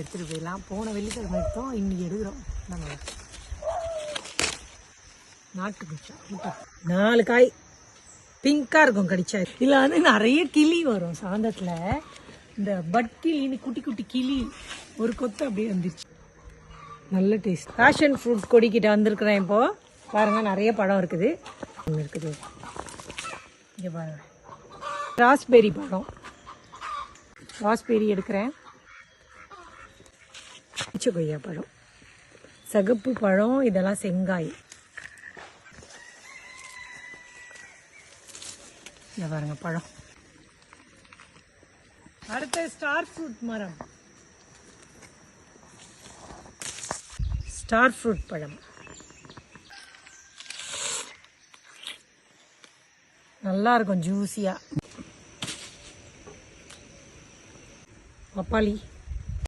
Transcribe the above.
எடுத்துகிட்டு போயிடலாம். போன வெள்ளிக்கிழமை எடுத்தோம் இன்னைக்கு எடுக்கிறோம். நம்ம நாட்டு குச்சா நாலு காய் பிங்காக இருக்கும் கடிச்சா. இதில் வந்து நிறைய கிளி வரும் சாந்தத்தில். இந்த பட் கிளின்னு குட்டி குட்டி கிளி ஒரு கொத்து அப்படியே வந்துருச்சு நல்ல டேஸ்ட் பேஷன் ஃப்ரூட் கொடிக்கிட்ட வந்திருக்கிறேன் இப்போது பாருங்கள் நிறைய பழம் இருக்குது. ஒன்று இருக்குது. இங்கே பாருங்கள் ராஸ்பெரி பழம். ராஸ்பெரி எடுக்கிறேன். பச்சை கொய்யா பழம் சகப்பு பழம் இதெல்லாம் செங்காய். இங்க பாருங்க பழம். அடுத்த ஸ்டார் ஃப்ரூட் மரம். ஸ்டார் ஃப்ரூட் பழம். நல்லா இருக்கும் ஜூஸியாக பப்பாளி.